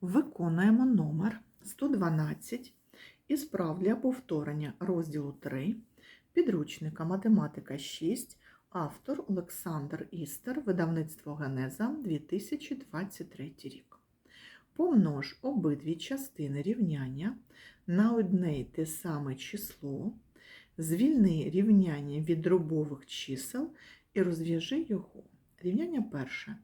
Виконуємо номер 112 із прав для повторення розділу 3 підручника Математика 6, автор Олександр Істер, видавництво Генеза 2023 рік. Помнож обидві частини рівняння на одне й те саме число, звільни рівняння від дробових чисел і розв'яжи його. Рівняння перше.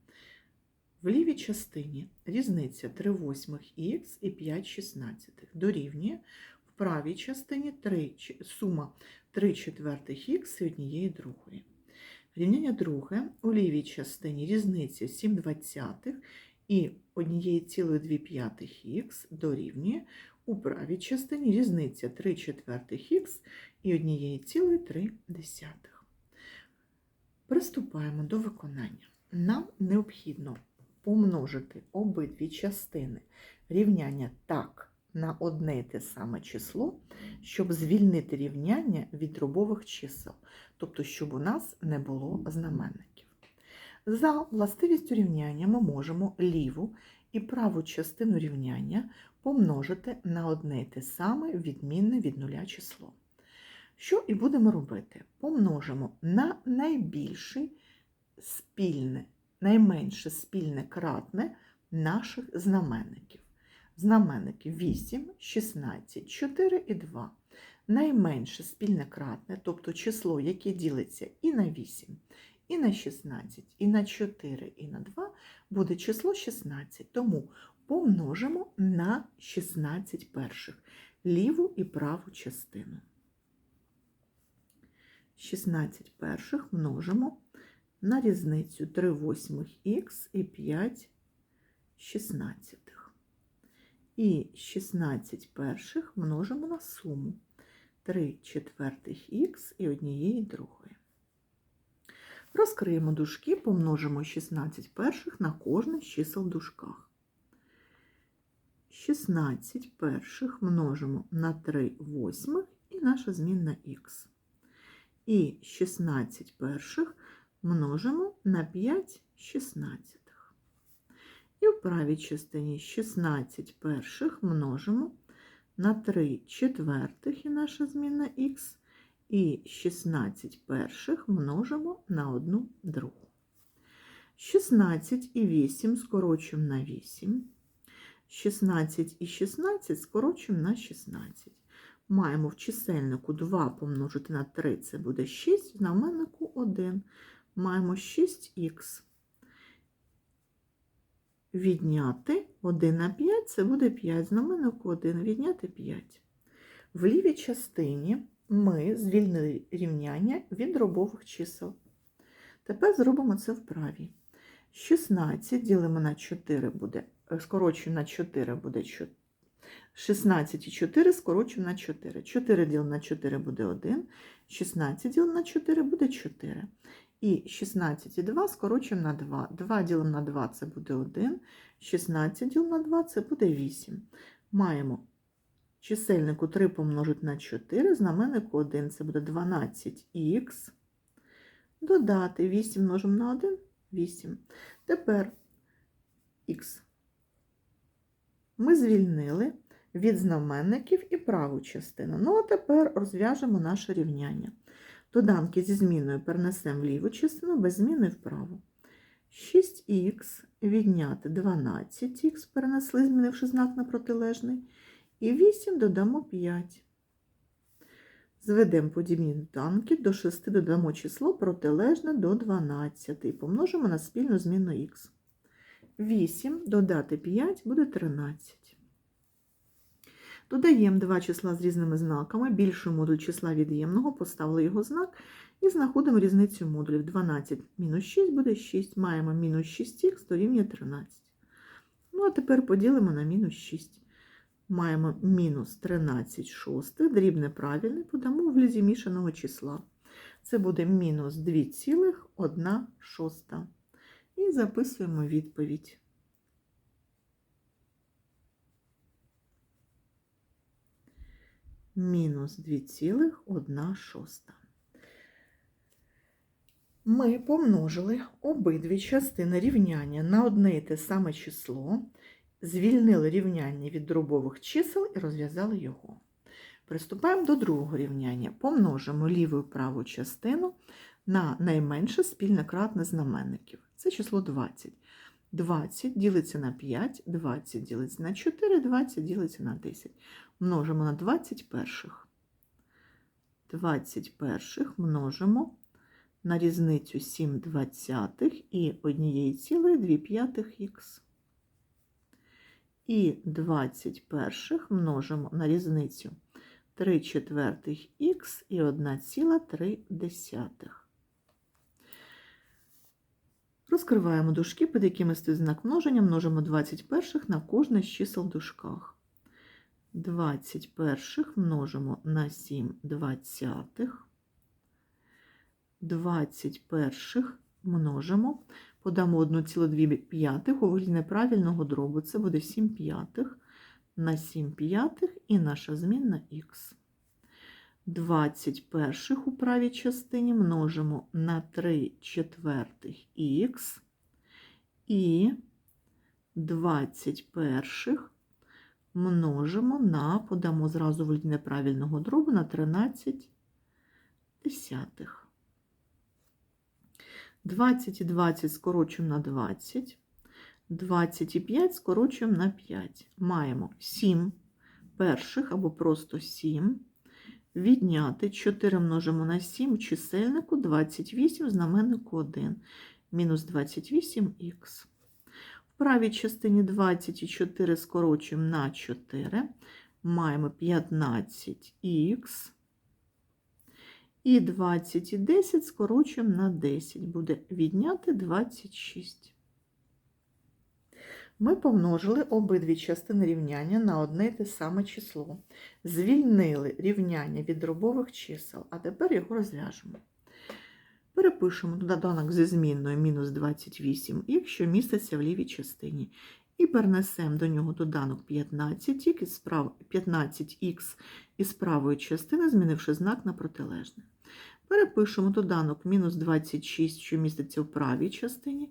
В лівій частині різниця 3 восьмих х і 5 шістнадцятих дорівнює в правій частині 3, сума 3 четвертих х і однієї другої. Рівняння друге у лівій частині різниця 7 двадцятих і 1,2 х дорівнює у правій частині різниця 3 четвертих х і 1,3. Приступаємо до виконання. Нам необхідно помножити обидві частини рівняння так на одне й те саме число, щоб звільнити рівняння від дробових чисел, тобто, щоб у нас не було знаменників. За властивістю рівняння ми можемо ліву і праву частину рівняння помножити на одне й те саме відмінне від нуля число. Що і будемо робити? Помножимо на найбільший спільне найменше спільне кратне наших знаменників. Знаменники 8, 16, 4 і 2. Найменше спільне кратне, тобто число, яке ділиться і на 8, і на 16, і на 4, і на 2, буде число 16. Тому помножимо на 16 перших ліву і праву частину. 16 перших множимо на різницю 3 восьмих х і 5 шістнадцятих. І 16 перших множимо на суму 3 четвертих х і однієї другої. Розкриємо дужки, помножимо 16 перших на кожне з чисел в дужках. 16 перших множимо на 3 восьмих і наша змінна х. І 16 перших множимо на 5 шістнадцятих. І в правій частині 16 перших множимо на 3 четвертих і наша зміна х, і 16 перших множимо на 1 другу. 16 і 8 скорочуємо на 8. 16 і 16 скорочуємо на 16. Маємо в чисельнику 2 помножити на 3, це буде 6, в знаменнику 1 маємо 6х. Відняти 1 на 5 це буде 5, знаменнику 1, відняти 5. В лівій частині ми звільнили рівняння від дробових чисел. Тепер зробимо це в правій. 16 ділимо на 4 буде, е, скорочуємо на 4 буде 4. 16 і 4 скорочуємо на 4. 4 ділимо на 4 буде 1, 16 ділимо на 4 буде 4. І 16 і 2 скорочуємо на 2. 2 ділимо на 2 це буде 1, 16 ділимо на 2 це буде 8. Маємо чисельнику 3 помножити на 4, знаменнику 1 це буде 12х. Додати 8 множимо на 1 8. Тепер х. Ми звільнили від знаменників і праву частину. Ну, а тепер розв'яжемо наше рівняння. Доданки зі зміною перенесемо в ліву частину, без зміни вправо. 6х відняти 12х, перенесли, змінивши знак на протилежний. І 8 додамо 5. Зведемо подібні доданки, до 6 додамо число протилежне до 12 і помножимо на спільну зміну х. 8 додати 5 буде 13. Додаємо два числа з різними знаками. Більший модуль числа від'ємного, поставили його знак і знаходимо різницю модулів. 12 мінус 6 буде 6. Маємо мінус 6х дорівнює 13. Ну, а тепер поділимо на мінус 6. Маємо мінус 13 шостих, дрібне правильне, подамо в лізі мішаного числа. Це буде мінус 2,1 шоста. І записуємо відповідь. Мінус 2,1 шоста. Ми помножили обидві частини рівняння на одне і те саме число Звільнили рівняння від дробових чисел і розв'язали його. Приступаємо до другого рівняння. Помножимо ліву і праву частину на найменше спільне кратне знаменників. Це число 20. 20 ділиться на 5, 20 ділиться на 4, 20 ділиться на 10. Множимо на 20 перших. 20 перших множимо на різницю 7 двадцятих і 1,2 п'ятих х. І 20 перших множимо на різницю 3 четвертих х і 1,3 десятих. Розкриваємо дужки, під якими стоїть знак множення, множимо 20 перших на кожне з чисел дужках. 20 перших множимо на 7 двадцятих. 20 перших множимо, подамо 1,2 п'ятих у вигляді неправильного дробу. Це буде 7 п'ятих на 7 п'ятих і наша змінна х. 20 перших у правій частині множимо на 3 четвертих х і 20 перших множимо на, подамо зразу в неправильного дробу на 13 десятих. 20 і 20 скорочуємо на 20. 25 скорочуємо на 5. Маємо 7 перших або просто 7. Відняти 4 множимо на 7 в чисельнику 28 в знаменнику 1. Мінус 28х. В правій частині 24 скорочуємо на 4. Маємо 15х. І 20 і 10 скорочуємо на 10. Буде відняти 26. Ми помножили обидві частини рівняння на одне й те саме число. Звільнили рівняння від дробових чисел, а тепер його розв'яжемо. Перепишемо доданок зі змінною мінус 28х, що міститься в лівій частині. І перенесемо до нього доданок 15х із, прав... 15х із правої частини, змінивши знак на протилежне. Перепишемо доданок мінус 26, що міститься в правій частині,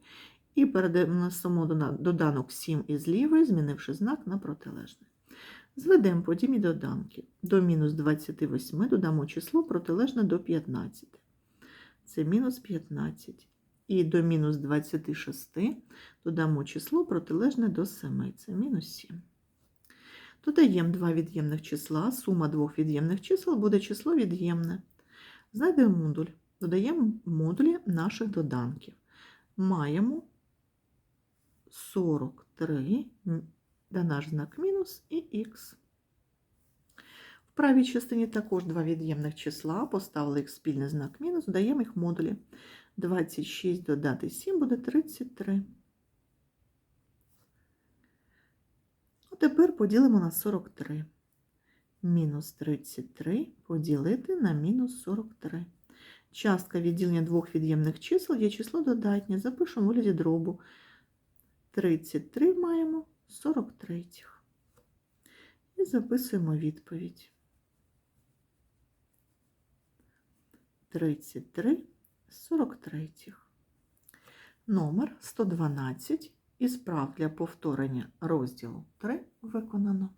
і перенесемо доданок 7 із лівої, змінивши знак на протилежне. Зведемо подібні доданки. До мінус 28 додамо число протилежне до 15. Це мінус 15. І до мінус 26 додамо число протилежне до 7. Це мінус 7. Додаємо два від'ємних числа. Сума двох від'ємних чисел буде число від'ємне. Знайдемо модуль. Додаємо модулі наших доданків. Маємо 43, де наш знак мінус і х. В правій частині також два від'ємних числа, поставили їх спільний знак мінус, додаємо їх модулі. 26 додати 7 буде 33. А тепер поділимо на 43. Мінус 33 поділити на мінус 43. Частка відділення двох від'ємних чисел є число додатнє. Запишемо у вигляді дробу. 33 маємо 43. І записуємо відповідь. 33 43. Номер 112 і справ для повторення розділу 3 виконано.